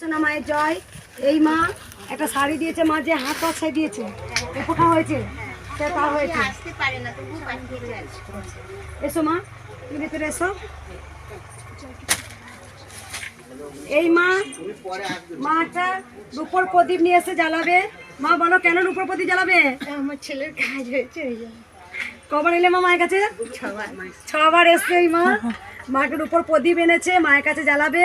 সোনা মায়ের জয়। এই মা একটা শাড়ি দিয়েছে মা যে হাত পাশে দিয়েছে উপোটা হয়েছে এসো মা তুমি ভেতরে এসো। এই মা মা একটা রূপর প্রদীপ নিয়ে এসে জ্বালাবে। মা বলো কেন রূপর প্রদীপ জ্বালাবে? আমার ছেলের কাজ হয়েছে কবার এলে মা মায়ের কাছে? সবার ছবার এসছে এই মা। মাকে উপর প্রদীপ এনেছে মায়ের কাছে জ্বালাবে।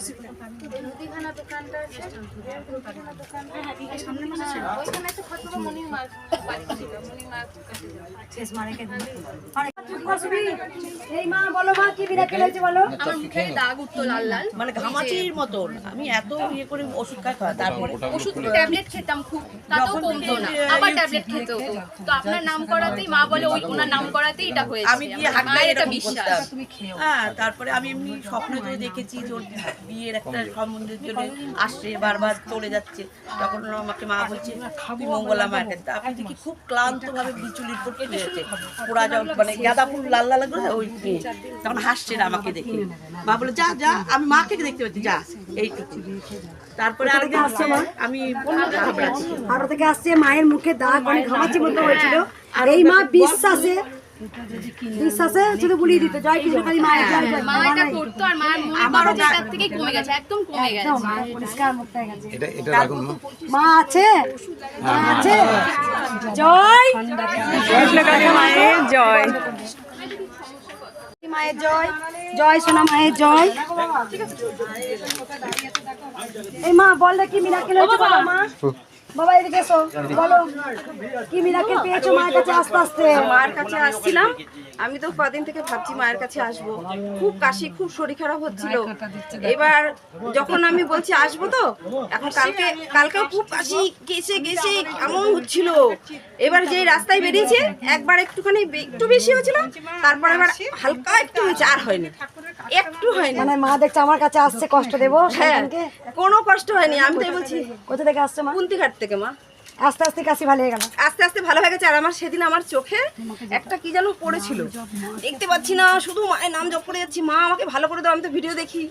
মুদিখানা দোকানটা আছে। মুদিখানা দোকানটা হ্যাঁ সামনে ওইখানে একটা ফটো মনির মার্ক ছিল মনির মার্ক শেষ মারেকে দিন চুপ কর সুবি। এই মা বলো মা কি বিরাকেল হয়েছে বলো? আমার মুখে দাগ উঠতো লাল লাল। মানে ঘামাচির মতন। আমি এত ইয়ে করে ওষুধ খাই তারপরে ওষুধ ট্যাবলেট খেতাম খুব তাতেও কমতো না। আবার ট্যাবলেট খেতে হতো। তো আপনার নাম করাতেই মা বলে ওই ওনার নাম করাতেই এটা হয়েছে আমি গিয়ে হাঁটলে এটা বিশ্বাস। হ্যাঁ তারপরে আমি এমনি স্বপ্ন তো দেখেছি যে ওর বিয়ের একটা সম্বন্ধের জন্য আসছে বারবার চলে যাচ্ছে। তখন আমাকে মা বলছে মঙ্গলা মায়ের আমি দেখি খুব ক্লান্ত ভাবে বিচুলির চলে যাচ্ছে মানে গাঁদা ফুল লাল লাল করে ওই মেয়ে। তখন হাসছে না আমাকে দেখে। মা বলে যা যা আমি মাকে দেখতে পাচ্ছি যা এইটুকু। তারপরে আর আসছে আমি ঘাবড়াচ্ছি। হাওড়া থেকে আসছে মায়ের মুখে দাগ অনেক ঘামাচি মতো হয়েছিল। আর এই মা বিশ্বাসে বিশ্বাসে শুধু বুলিয়ে দিত জয় কৃষ্ণ কালী মায়ের জয় জয় মা এটা করতো আর মায়ের মনে আমারও থেকে কমে গেছে একদম কমে গেছে। পরিষ্কার মুখটা হয়ে গেছে। এটা এটা রাখুন মা। আছে? মা আছে? জয় মায়ের জয়! মায়ের জয়। জয় সোনা মায়ের জয়। এই মা বল কি মিরাকেল হয়েছে মা। বাবা এদিকে এসো। বলো কি মিরাকেল পেয়েছ মায়ের কাছে আস্তে আস্তে? মায়ের কাছে আসছিলাম। আমি তো কদিন থেকে ভাবছি মায়ের কাছে আসব। খুব কাশি খুব শরীর খারাপ হচ্ছিল। এবার যখন আমি বলছি আসব তো এখন কালকে কালকেও খুব কাশি গেছে গেছে এমন হচ্ছিল। এবার যে রাস্তায় বেরিয়েছে একবার একটুখানি একটু বেশি হয়েছিল তারপর আবার হালকা একটু হয়েছে আর হয়নি। একটু হয়নি। মানে মা দেখছে আমার কাছে আসছে কষ্ট দেবো হ্যাঁ কোনো কষ্ট হয়নি আমি তাই বলছি। কোথা থেকে আসছে মা? কুন্তিঘাট থেকে মা। আস্তে আস্তে কাশি ভালো হয়ে গেল। আস্তে আস্তে ভালো হয়ে গেছে আর আমার সেদিন আমার চোখে একটা কি যেন পড়েছিল। দেখতে পাচ্ছি না শুধু মায়ের নাম জপ করে যাচ্ছি। মা আমাকে ভালো করে দাও আমি তো ভিডিও দেখি।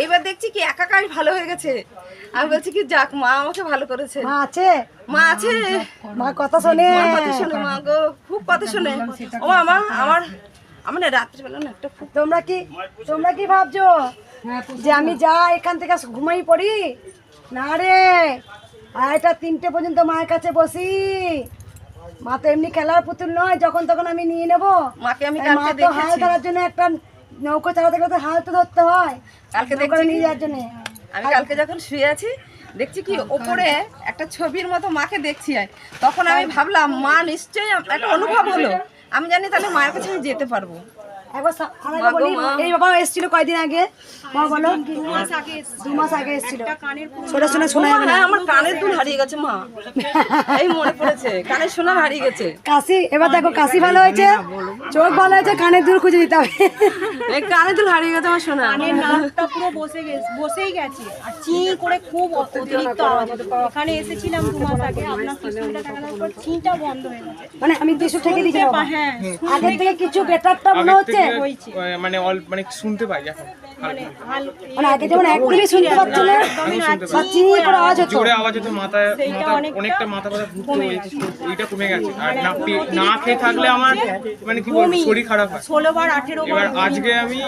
এইবার দেখছি কি একাকার ভালো হয়ে গেছে। আমি বলছি কি যাক মা আমাকে ভালো করেছে। মা আছে? মা আছে। মা কথা শোনে। কথা শোনে মা গো খুব কথা শোনে। ও মা আমার আমার রাত্রিবেলা না একটা তোমরা কি তোমরা কি ভাবছ যে আমি যা এখান থেকে ঘুমাই পড়ি? না রে। আড়াইটা তিনটে পর্যন্ত মায়ের কাছে বসি। মা তো এমনি খেলার পুতুল নয় যখন তখন আমি নিয়ে নেব। মাকে আমি মা তো হাল ধরার জন্য একটা নৌকো চালাতে গেলে তো হাল তো ধরতে হয়। কালকে দেখছি নিয়ে যাওয়ার জন্য। আমি কালকে যখন শুয়ে আছি দেখছি কি ওপরে একটা ছবির মতো মাকে দেখছি। তখন আমি ভাবলাম মা নিশ্চয়ই একটা অনুভব হলো। আমি জানি তাহলে মায়ের কাছে আমি যেতে পারব। একবার সা- আর একবার বলি এই বাবা এসেছিল কয়দিন আগে? মা বলো। দু মাস আগে এসেছিল। শোনা শোনা শোনা যাবে না। হ্যাঁ আমার কানের দুল হারিয়ে গেছে মা। এই মনে পড়েছে কানের সোনা হারিয়ে গেছে। কাশি এবার দেখো কাশি ভালো হয়েছে। চোখ ভালো হয়েছে কানের দূর খুঁজে দিতে হবে। এই কানের দুল হারিয়ে গেছে আমার সোনা। নাকটা পুরো বসে গেছে বসেই গেছে। আর চি করে খুব অতিরিক্ত আওয়াজ এখানে এসেছিলাম দু মাস আগে আপনার সিস্টেমটা দেখানোর পর চিটা বন্ধ হয়ে গেছে। মানে আমি টিস্যু থেকে বাবা হ্যাঁ আগের থেকে কিছু বেটারটা মনে হচ্ছে মানে মানে শুনতে পাই এখন মানে মানে আগে যেমন একদমই শুনতে পাচ্ছি না বা করে আওয়াজ হতো জোরে আওয়াজ হতো মাথায় মাথা অনেকটা মাথা ব্যথা ঘুরতো ওইটা কমে গেছে। আর না পে- না খেয়ে থাকলে আমার মানে কি বলব শরীর খারাপ হয়। ষোলো বার আঠেরো বার আজকে আমি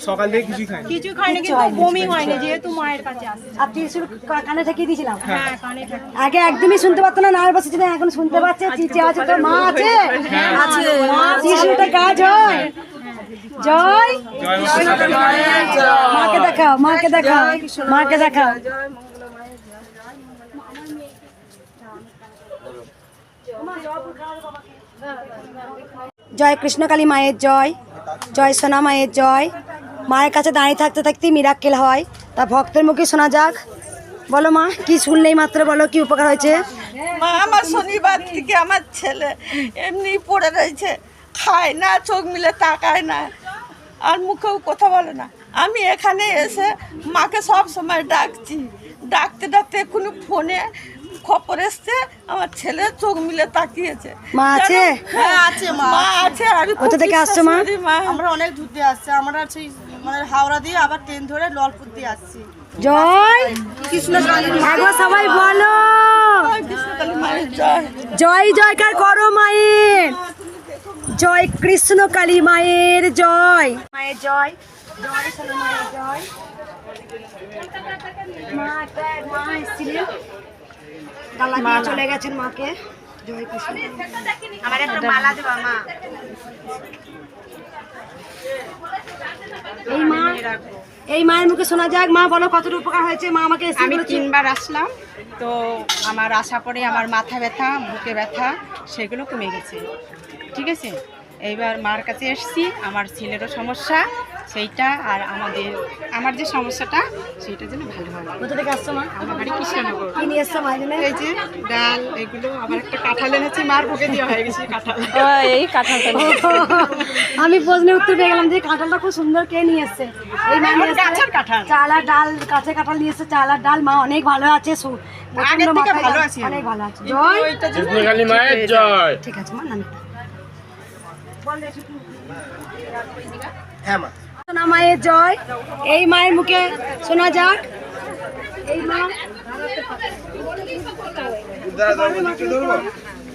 সকাল থেকে খাইনি। কিছু খাইনি কিন্তু বমি হয়নি যেহেতু মায়ের কাছে আসছে। আর টিস্যুর কানে ঠেকিয়ে দিয়েছিলাম। হ্যাঁ। কানে থাকে আগে একদমই শুনতে পারতো না নার্ভাস ছিল এখন শুনতে পাচ্ছে চিচি আওয়াজ তোর মা আছে। আছে টিস্যুটা কাজ হয়। জয়। মাকে দেখাও মাকে দেখাও মাকে দেখাও। জয় কৃষ্ণকালী মায়ের জয় জয় সোনা মায়ের জয়। মায়ের কাছে দাঁড়িয়ে থাকতে থাকতেই মিরাক্কেল হয়। তা ভক্তের মুখে শোনা যাক। বলো মা কি শুনলেই মাত্র? বলো কি উপকার হয়েছে? মা আমার শনিবার থেকে আমার ছেলে এমনি পড়ে রয়েছে। খায় না চোখ মিলে তাকায় না। আর মুখেও কথা বলে না। আমি এখানে এসে মাকে সব সময় ডাকছি। ডাকতে ডাকতে এক্ষুনি ফোনে খবর এসছে আমার ছেলে চোখ মিলে তাকিয়েছে। মা আছে? হ্যাঁ আছে মা। মা আছে। আমি কোথা থেকে আসছো মা? আমরা অনেক দূর দিয়ে আসছি। আমরা সেই মানে হাওড়া দিয়ে আবার ট্রেন ধরে ললপুর দিয়ে আসছি। জয়! একবার সবাই বলো। মায়ের জয়। জয় জয়কার করো জয় কৃষ্ণ কালী মায়ের জয়। মায়ের জয় জয় সোনা মায়ের জয়। মা মা এসেছিলেন। গালা দিয়ে চলে গেছেন মাকে। জয় কৃষ্ণ আমার একটা মালা দেবা মা। এই মা এই মায়ের মুখে শোনা যাক। মা বলো কতটা উপকার হয়েছে? মা আমাকে আমি। তিনবার আসলাম তো আমার আসা পরে আমার মাথা ব্যথা বুকে ব্যথা সেগুলো কমে গেছে। ঠিক আছে? এইবার মার কাছে এসেছি আমার ছেলেরও সমস্যা সেইটা আর আমাদের আমার যে সমস্যাটা সেইটা যেন ভালো হয়। কোথা থেকে আসছো মা? আমার বাড়ি কৃষ্ণনগর। নিয়ে এসছো এই যে ডাল এগুলো আমার একটা কাঁঠাল এনেছি মার বুকে দেওয়া হয়ে গেছে কাঁঠাল। এই কাঁঠালটা আমি প্রশ্নের উত্তর পেয়ে গেলাম যে কাঁঠালটা খুব সুন্দর কে নিয়ে এসছে? এই। গাছের কাঁঠাল। চাল আর ডাল কাঁচের কাঁঠাল নিয়ে এসছে চাল আর ডাল। মা অনেক ভালো আছে সু- অনেক ভালো আছে। জয়। জয়। ঠিক আছে মা নামি হ্যাঁ মা। সোনা মায়ের জয়। এই মায়ের মুখে শোনা যাক। এই মা।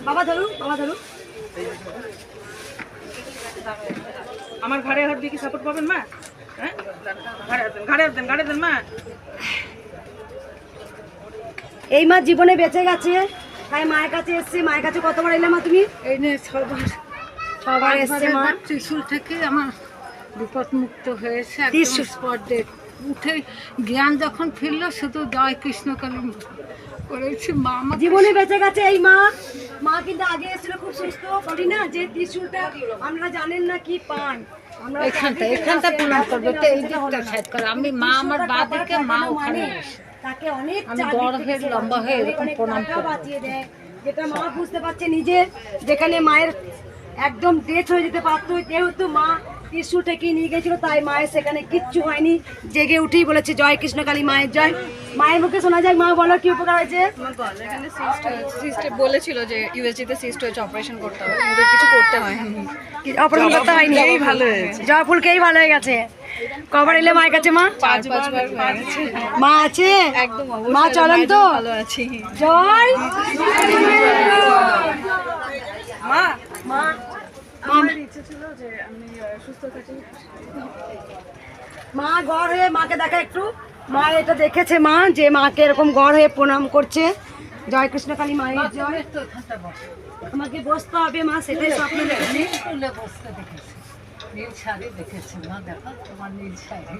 বাবা ধরু বাবা ধরু আমার ঘরে হাত দিয়ে কি সাপোর্ট পাবেন মা? হ্যাঁ? দেন দেন মা। এই মা জীবনে বেঁচে গেছে। তাই মায়ের কাছে এসছি। মায়ের কাছে কতবার এলে মা তুমি? এই নিয়ে সবার ছবার এসছে মা ত্রিশুল থেকে আমার বিপদ মুক্ত হয়েছে। একদম স্পট ডেট উঠে জ্ঞান যখন ফিরলো শুধু জয় কৃষ্ণ কালী করেছি। মা আমাকে জীবনে বেঁচে গেছে এই মা। মা কিন্তু আগে এসেছিল খুব সুস্থ। বলি না যে ত্রিশুলটা আমরা জানেন না কি পান। এখানটা এখানটা প্রণাম করবে তো এই দিকটা সাইড করে। আমি মা আমার বা দিকে মা ওখানে বসে। তাকে অনেক আমি বড় হয়ে লম্বা হয়ে এরকম প্রণাম করি। দেয়। যেটা মা বুঝতে পারছে নিজে যেখানে মায়ের একদম ডেথ হয়ে যেতে পারতো। যেহেতু মা ত্রিশুল থেকে নিয়ে গেছিল তাই মায়ের সেখানে কিচ্ছু হয়নি। জেগে উঠেই বলেছে জয় কৃষ্ণকালী মায়ের জয়। মায়ের মুখে শোনা যায় মা বলো কি উপকার হয়েছে? বলেছিল যে ইউএসজিতে সিস্ট হয়েছে অপারেশন করতে হবে। কিন্তু কিছু করতে হয়নি। অপারেশন করতে হয়নি? ভালো হয়েছে। জয় ফুলকেই ভালো হয়ে গেছে। কবার এলে মায়ের কাছে মা? হয়ে মা আছে? মা চলেন তো। ভালো আছি। জয় মা। মা মা গড় হয়ে মাকে দেখা একটু। মা এটা দেখেছে মা যে মাকে এরকম গড় হয়ে প্রণাম করছে। জয় কৃষ্ণ কালী মায়ের জয়। আমাকে বসতে হবে মা সেটাই স্বপ্ন দেখেছি। বসতে দেখেছি। নীল শাড়ি দেখেছি মা দেখো তোমার নীল শাড়ি।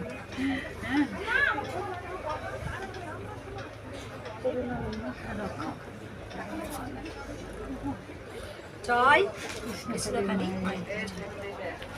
জয় কৃষ্ণ কালী মায়ের জয়।